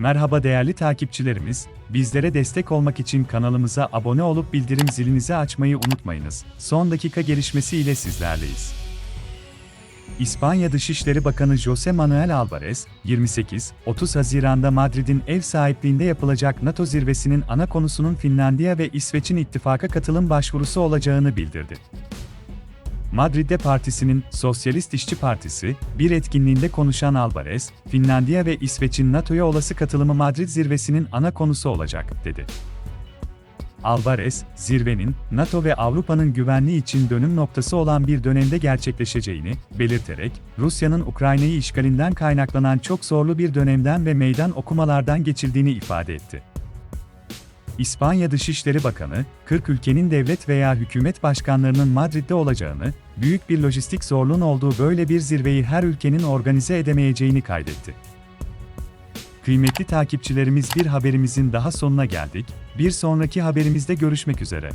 Merhaba değerli takipçilerimiz, bizlere destek olmak için kanalımıza abone olup bildirim zilinizi açmayı unutmayınız. Son dakika gelişmesi ile sizlerleyiz. İspanya Dışişleri Bakanı José Manuel Alvarez, 28-30 Haziran'da Madrid'in ev sahipliğinde yapılacak NATO zirvesinin ana konusunun Finlandiya ve İsveç'in ittifaka katılım başvurusu olacağını bildirdi. Madrid'de partisinin Sosyalist İşçi Partisi bir etkinliğinde konuşan Alvarez, Finlandiya ve İsveç'in NATO'ya olası katılımı Madrid zirvesinin ana konusu olacak, dedi. Alvarez, zirvenin NATO ve Avrupa'nın güvenliği için dönüm noktası olan bir dönemde gerçekleşeceğini belirterek, Rusya'nın Ukrayna'yı işgalinden kaynaklanan çok zorlu bir dönemden ve meydan okumalardan geçildiğini ifade etti. İspanya Dışişleri Bakanı, 40 ülkenin devlet veya hükümet başkanlarının Madrid'de olacağını, büyük bir lojistik zorluğun olduğu böyle bir zirveyi her ülkenin organize edemeyeceğini kaydetti. Kıymetli takipçilerimiz bir haberimizin daha sonuna geldik, bir sonraki haberimizde görüşmek üzere.